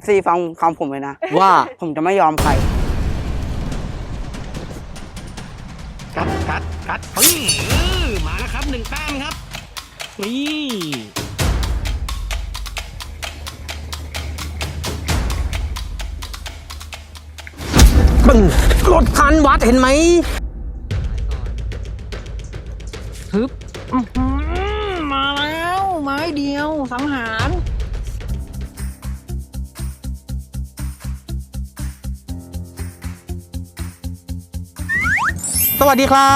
FC ฟังคำผมเลยนะ ว่าผมจะไม่ยอมใคร กัดกัดกัดปึ้งเออมาแล้วครับหนึ่งแต้มครับ นี่ปึ้งรถคันวัดเห็นไหมฮึบอื้อหือมาแล้ว ไม้เดียวสังหาร สวัสดีครั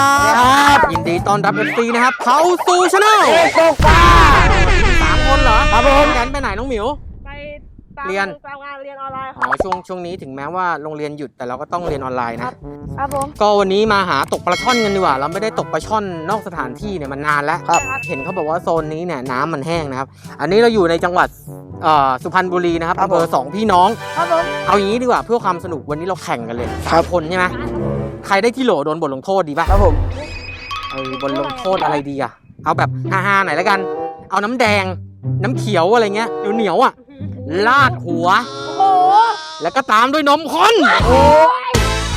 บ ยินดีต้อนรับ FC นะครับเขาสู่ชาแนลโกฟ้าสามคนเหรอครับผมงั้นไปไหนน้องหมิว ไปตามเรียน ตามงานเรียนออนไลน์คอ๋รัอบช่วงช่วงนี้ถึงแม้ว่าโรงเรียนหยุดแต่เราก็ต้องเรียนออนไลน์นะ ครับผม ก็วันนี้มาหาตกปลาช่อนกันดีกว่า เราไม่ได้ตกปลาช่อนนอกสถานที่เนี่ยมันนานแล้วครับ เห็นเขาบอกว่าโซนนี้เนี่ยน้ำมันแห้งนะครับ อันนี้เราอยู่ในจังหวัดเอ่อสุพรรณบุรีนะครับครับอำเภอผม สองพี่น้อง ครับผม เอาอย่างนี้ดีกว่าเพื่อความสนุกวันนี้เราแข่งกันเลยครัสาบมคนใช่ไหม ใครได้ที่โหลโดนบทลงโทษดีป่ะครับผมเออบทลงโทษอะไรดีอะเอาแบบฮาๆหน่อยแล้วกัน เอาน้ำแดง น้ำเขียวอะไรเงี้ยเหนียวๆอะลาดหัว โอ้โหแล้วก็ตามด้วยนมข้น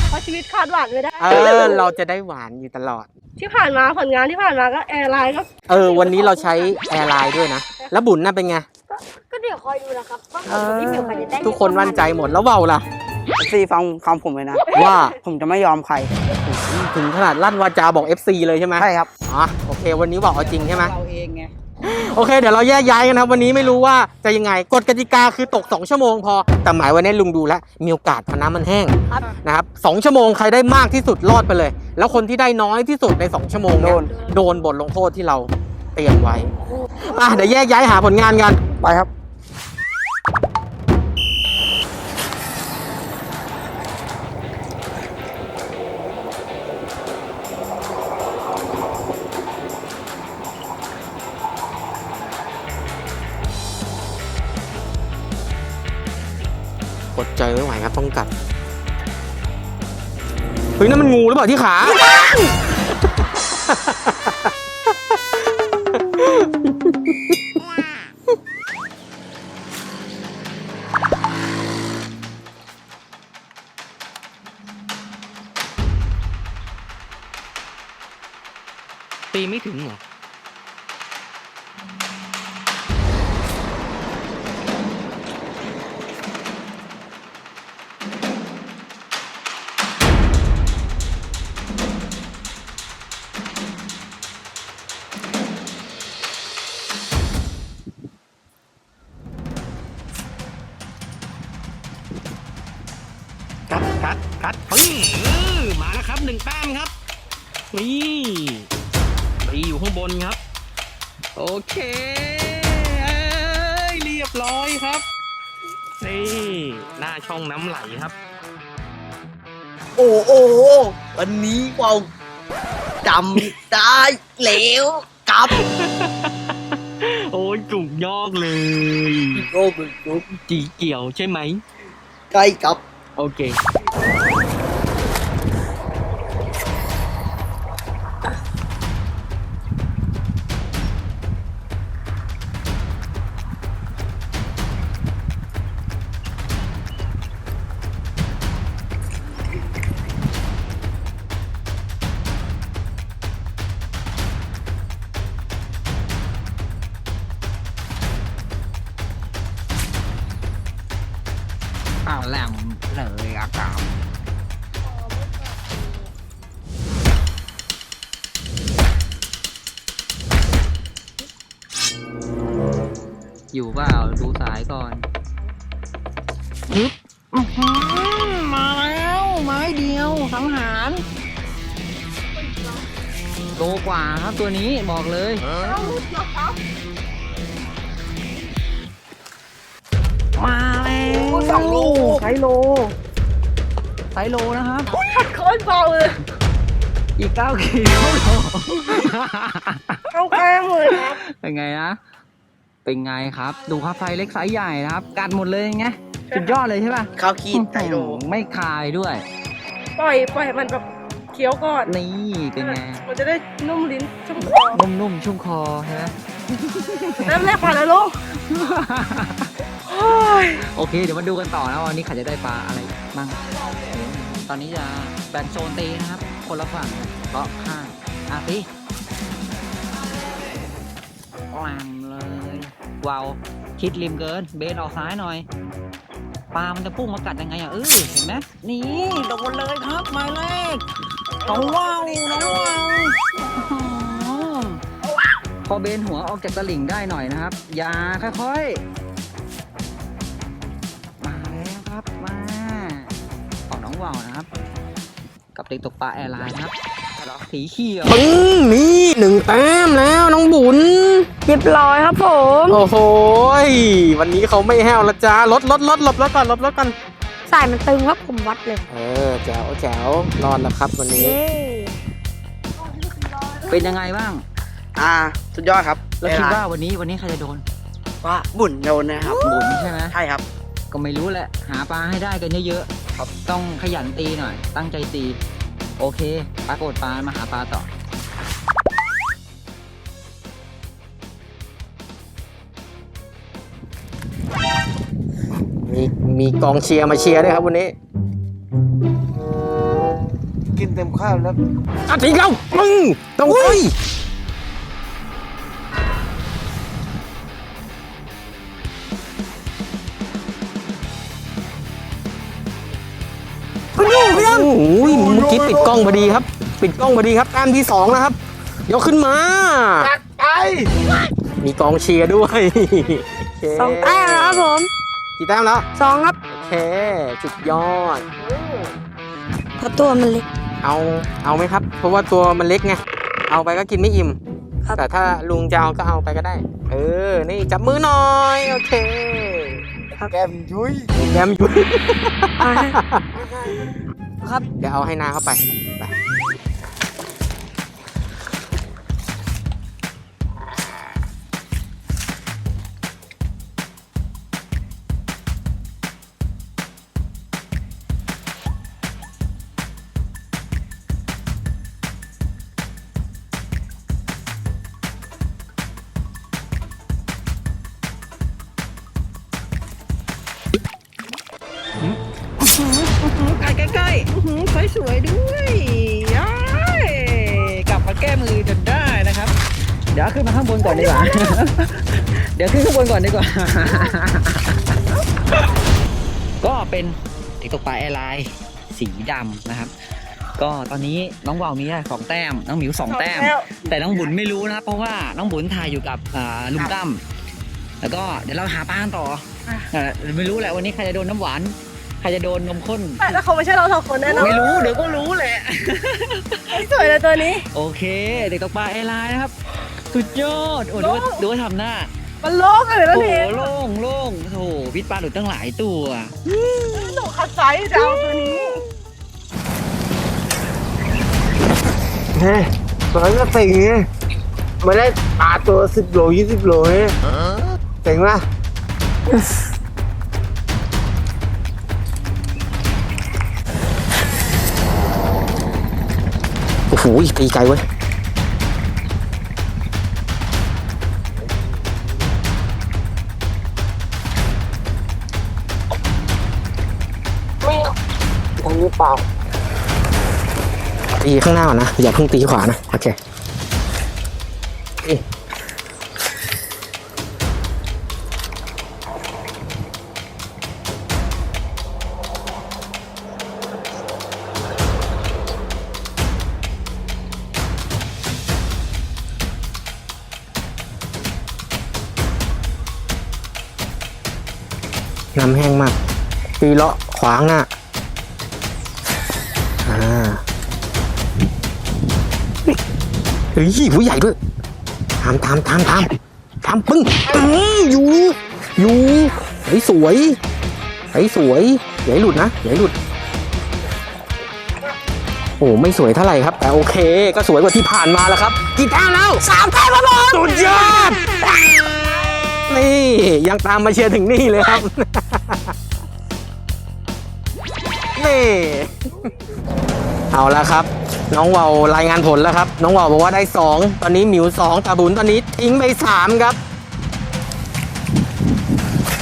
เพราะชีวิตขาดหวานไม่ได้เออเราจะได้หวานอยู่ตลอด ที่ผ่านมาผลงานที่ผ่านมาก็แอร์ไลน์ก็เออ วันนี้เราใช้แอร์ไลน์ด้วยนะ แล้วบุญน่ะเป็นไงก็เดี๋ยวคอยดูนะครับว่าผมกับพี่หมิวใครจะได้ทุกคนมั่นใจหมดแล้วเบาล่ะ FC ฟังคำผมเลยนะ ว่าผมจะไม่ยอมใคร ถึงขนาดลั่นวาจาบอก FC เลยใช่ไหมใช่ครับอ๋อโอเค วันนี้บอกเอาจริงใช่ไหมเราเองไง โอเค เดี๋ยวเราแยกย้ายกันนะครับ วันนี้ไม่รู้ว่าจะยังไงกฎกติกาคือตก 2 ชั่วโมงพอ แต่หมายวันนี้ลุงดูแล้ว มีโอกาสพอน้ำมันแห้งนะครับสองชั่วโมงใครได้มากที่สุดรอดไปเลย แล้วคนที่ได้น้อยที่สุดใน 2 ชั่วโมงโดเนี่ยนโดนบทลงโทษที่เราเตรียมไว้อะเดี๋ยวแยกย้ายหาผลงานกัน ไปครับ ใจไม่ไหวครับต้องกัดเฮ้ยนั่นมันงูหรือเปล่าที่ขาตีไม่ถึงเหรอ กัดกัดปึ้งเออมาแล้วครับหนึ่งแต้มครับ นี่ตีอยู่ข้างบนครับ โอเคเอ้ยเรียบร้อยครับ นี่ หน้าช่องน้ำไหลครับ โอ้โหวันนี้เราจำได้แล้วกับโอ้ยจุกยอกเลยโรคโรคจีเกี่ยวใช่ไหม ใกล้กับ โอเค อ้าวแหลม อยู่เปล่าดูสายก่อนฮึบอื้อหือมาแล้ว ไม้เดียวสังหารโลกว่าครับตัวนี้บอกเลยมาแล้วสองโลไซโลไซโลนะครับโคตรเบาเลยอีกเก้าขีดเข้าโลเข้าข้างเลยครับเป็นไงนะ เป็นไงครับ ดูครับไซส์เล็กไซส์ใหญ่นะครับ กัดหมดเลยไงสุดยอดเลยใช่ป่ะข้าวขีดไตโลไม่คายด้วย ปล่อยปล่อยให้มันแบบเคี้ยวก่อนนี่เป็นไงมันจะได้นุ่มลิ้นชุ่มคอนุ่มๆชุ่มคอใช่ไหมน้ำแรกผ่านแล้วลูกโอเค เดี๋ยวมาดูกันต่อนะว่าวันนี้ใครจะได้ปลาอะไรบ้าง ตอนนี้จะแบ่งโซนตีนะครับ คนละฝั่งเลาะข้างอะตีแหลมเลย วาวคิดริมเกิน เบนออกซ้ายหน่อยปลามันจะพุ่งมากัดยังไงอะเออเห็นไหมนี่โดนเลยครับหมายเลขน้องว้าวน้องว้าวพอเบนหัวออกจากตลิ่งได้หน่อยนะครับ อย่าค่อยๆ มาแล้วครับมาของน้องว่าวนะครับ กับเด็กตกปลาแอร์ไลน์ครับ สีเขียวปึ้งนี่หนึ่งแต้มแล้วน้องบุญเรียบร้อยครับผม โอ้โหวันนี้เขาไม่แห้วละจ้ารถรถรถหลบรถก่อนหลบรถก่อนสายมันตึงครับผมวัดเลยเออแจ๋วแจ๋วรอดแล้วครับวันนี้ เย้เป็นยังไงบ้าง อ่า สุดยอดครับแล้วคิดว่าวันนี้วันนี้ใครจะโดนว่าบุญโดนนะครับบุญใช่ไหมใช่ครับ ก็ไม่รู้แหละ หาปลาให้ได้กันเยอะๆครับต้องขยันตีหน่อย ตั้งใจตี โอเคปรากฏปลามาหาปลาต่อมีมีกองเชียร์มาเชียร์ด้วยครับวันนี้ กินเต็มข้าวแล้วอาทิตย์เราปึ้งต้องเฮ้ย กี้ปิดกล้องพอดีครับ ปิดกล้องพอดีครับแต้มที่สองนะครับ ยกขึ้นมาไป มีกองเชียร์ด้วยโเคสองแต้มแล้วครับผม กี่แต้มแล้วสองครับโอเคสุดยอดเพราะตัวมันเล็ก เอาเอาไหมครับ เพราะว่าตัวมันเล็กไงเอาไปก็กินไม่อิ่มครับแต่ถ้าลุงจะเอาก็เอาไปก็ได้ เออ นี่จับมือหน่อย โอเค แกมยุ้ยแยมอยู่อ่า ครับ เดี๋ยวเอาให้นาเข้าไป เดี๋ยวขึ้นมาข้างบนก่อนดีกว่า เดี๋ยวขึ้นข้างบนก่อนดีกว่า ก็เป็นติ๊กตกปลาแอร์ไลน์สีดำนะครับ ก็ตอนนี้น้องวาวมีได้สองแต้ม น้องหมิวสองแต้ม แต่น้องบุญไม่รู้นะครับเพราะว่าน้องบุญถ่ายอยู่กับอ่าลุงตั้มแล้วก็เดี๋ยวเราหาปลากันต่ออ่าไม่รู้แหละวันนี้ใครจะโดนน้ำหวาน ใครจะโดนนมข้น แต่ถ้าเขาไม่ใช่เราสองคนแน่นอนไม่รู้เดี๋ยวก็รู้แหละ สวยเลยตัวนี้ โอเค เด็กตกปลาแอร์ไลน์นะครับ สุดยอด โอ้ดูว่าดูว่าทำหน้า มันโล่งเลยนะโอ้โหพี่โล่งโล่งโอ้โหวิทย์ปลาหลุดตั้งหลายตัว หนูคัดไซส์จะเอาตัวนี้ เฮ้ยตอนนั้นก็เต็งไงไม่ได้ปลาตัวสิบโลยี่สิบโลเนี่ยเต็งปะโอ้โหตีไกลเว้ย เปล่าตีข้างหน้าก่อนนะ อย่าเพิ่งตีขวานะ โอเคนี่น้ำแห้งมาก ตีเลาะขวางหน้าอ่า เฮ้ยหัวใหญ่ด้วยตามตามตามตามตามปึ้งอื้ออยู่อยู่เฮ้สวยเฮ้สวยอย่าให้หลุดนะอย่าให้หลุด โอ้ไม่สวยเท่าไหร่ครับ แต่โอเค ก็สวยกว่าที่ผ่านมาแล้วครับ กี่แต้มแล้วสามแต้มแล้วผมสุดยอดนี่ยังตามมาเชียร์ถึงนี่เลยครับนี่เอาละครับ น้องวาวรายงานผลแล้วครับ น้องวาวบอกว่าได้ 2 ตอนนี้หมิว 2ตาบุญตอนนี้ทิ้งไป 3 ครับ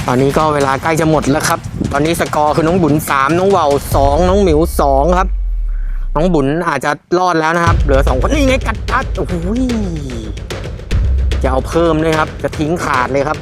ตอนนี้ก็เวลาใกล้จะหมดแล้วครับ ตอนนี้สกอร์คือน้องบุญสามน้องวาวสองน้องหมิวสองครับ น้องบุญอาจจะรอดแล้วนะครับ เหลือสองคนนี่ไงกัดกัดโอ้โหจะเอาเพิ่มด้วยครับ จะทิ้งขาดเลยครับ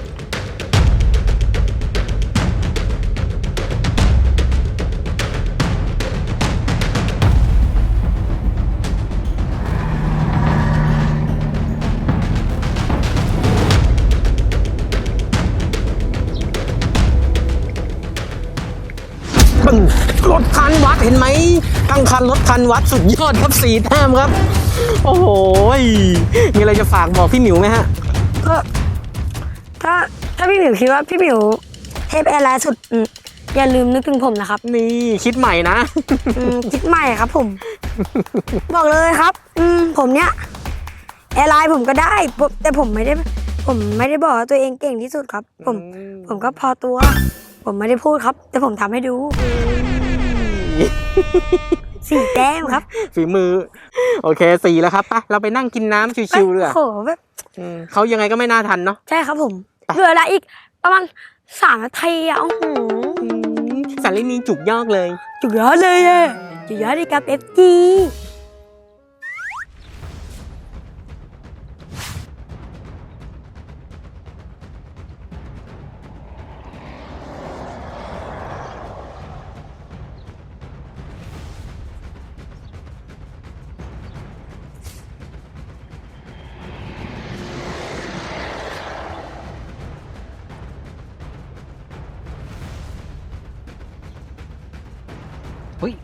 ปึ้งรถคันวัดเห็นไหมตั้งคันรถคันวัดสุดยอดครับสี่แต้มครับ โอ้โหยมีอะไรจะฝากบอกพี่หมิวไหมฮะก็ถ้าถ้าพี่หมิวคิดว่าพี่หมิวเทพแอร์ไลน์สุดอืมอย่าลืมนึกถึงผมนะครับ นี่คิดใหม่นะอืมคิดใหม่ครับผม บอกเลยครับอืมผมเนี้ยแอร์ไลน์ผมก็ได้ผมแต่ผมไม่ได้ ผมไม่ได้บอกว่าตัวเองเก่งที่สุดครับ ผม ผมก็พอตัว ผมไม่ได้พูดครับ แต่ผมทำให้ดูสี่แต้มครับฝีมือ โอเคสี่แล้วครับไปเราไปนั่งกินน้ำชิวๆเลยโอ้โหแบบเขายังไงก็ไม่น่าทันเนาะ ใช่ครับผมไปเหลือเวลาอีกประมาณสามนาทีอะโอ้โหสารลินีจุกยอกเลย จุดยอดเลยอะจุดยอดเลยครับเอฟจี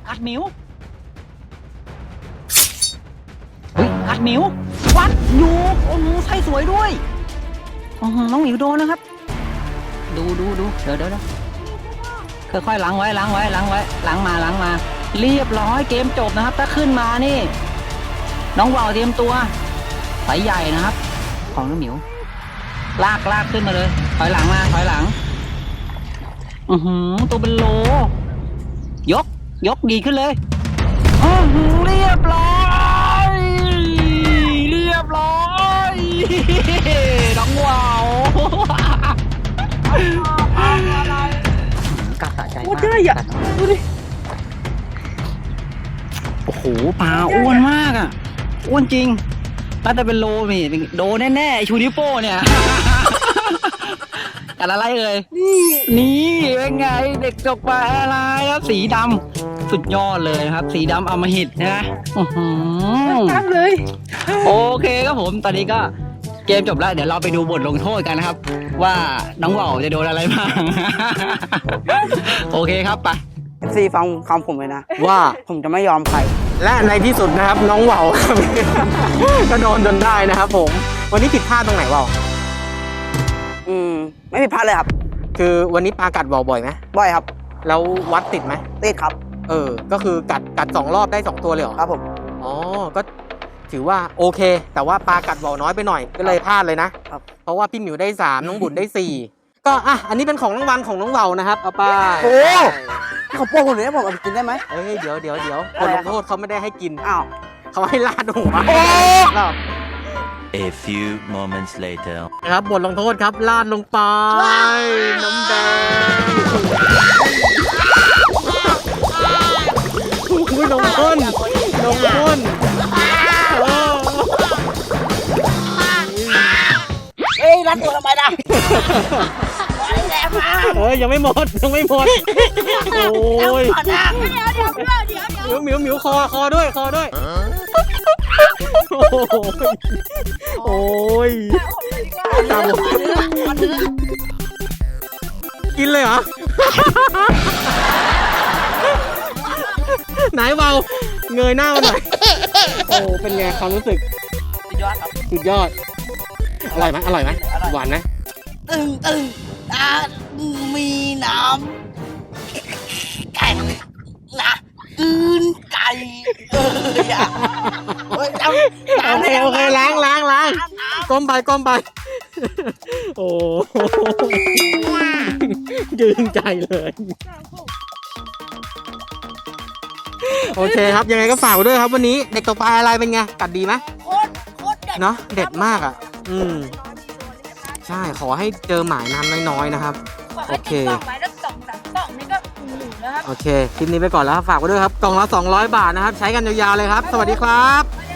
กัดหมิวเฮ้ยกัดหมิววัดอยู่โอ้โหใส่สวยด้วยโอ้โหน้องหมิวโดนนะครับ ดูดูดูเดี๋ยวเดี๋ยวเดี๋ยวค่อยๆล้างไว้ล้างไว้ล้างไว้ล้างมาล้างมา เรียบร้อยเกมจบนะครับ ถ้าขึ้นมานี่ น้องวาวเตรียมตัวสายใหญ่นะครับ ของน้องหมิว ลากลากขึ้นมาเลย ถอยหลังมาถอยหลัง อือหือตัวเป็นโล ยกยกดีขึ้นเลยอือหือเรียบร้อยเรียบร้อยน้องวาวกัดสะใจโอ้มากเดือยอะดูดิโอ้โหปลาอ้วนมากอะ อ้วนจริงน่าจะเป็นโลนี่โดแน่ๆไอ้ชูนิวโป้เนี่ย กันอะไรเอ่ยนี่เป็นไงเด็กจกปลาแอร์ไลน์ครับสีดำสุดยอดเลยนะครับ สีดำอมหิตนะอื้อหือตามเลย โอเคครับผมตอนนี้ก็เกมจบแล้วเดี๋ยวเราไปดูบทลงโทษกันนะครับ ว่าน้องว่าวจะโดนอะไรบ้าง โอเคครับไปเอฟซีฟังคำผมเลยนะ ว่าผมจะไม่ยอมใคร และในที่สุดนะครับน้องเวาวครับก็โดนจนได้นะครับผม วันนี้ผิดพลาดตรงไหนเวาว อืม ไม่ผิดพลาดเลยครับ คือวันนี้ปลากัดเวาวบ่อยไหมบ่อยครับ แล้ววัดติดไหมติดครับ เออ ก็คือกัดกัดสองรอบได้สองตัวเลยเหรอครับผม อ๋อ ก็ถือว่าโอเค แต่ว่าปลากัดบ่อน้อยไปหน่อยก็เลยพลาดเลยนะครับ เพราะว่าพี่หมิวได้3น้องบุญได้4ก็อะอันนี้เป็นของรางวัลของน้องเวานะครับเอาไปโอ้เขาโป้งผมเลยนะผมเอาไปกินได้ไหม เอ้ยเดี๋ยวเดี๋ยวเดี๋ยวบอะไรทลอะงโทษเขาไม่ได้ให้กินอ้าว เขาให้ลาดหัวโอ้ A few moments later. นะครับบทลงโทษครับลาดลงไป น้ำแดงอุ้ยนมข้นนมข้นเออเอ้ยรัดตัวทำไมล่ะเอ้ยยังไม่หมดยังไม่หมด โอ้ยเดี๋ยวหมิวหมิวคอคอด้วยคอด้วย โอ้ยตาบอดกินเลยเหรอ ไหนเบาเงยหน้ามาหน่อย โอ้ เป็นไงความรู้สึก สุดยอดครับสุดยอด อร่อยไหมอร่อยไหมหวานไหมตึงตึงตามีน้ำแข็งนะ อืนไก่เอ้ยอะเฮ้ยจำโอเคโอเคล้างล้างล้างก้มไปก้มไป โอ้ยืนใจเลย โอเคครับยังไงก็ฝากไว้ด้วยครับวันนี้เด็กตกปลาอะไรเป็นไงกัดดีไหม โคตรโคตรเด็ดเนาะเด็ดมากอะอืม ใช่ขอให้เจอหมายน้ำน้อยๆนะครับโอเคกล่องไม้ละ ครับ โอเค คลิปนี้ไปก่อนแล้วครับ ฝากไว้ด้วยครับ กล่องละ 200 บาทนะครับ ใช้กันยาวๆเลยครับ สวัสดีครับ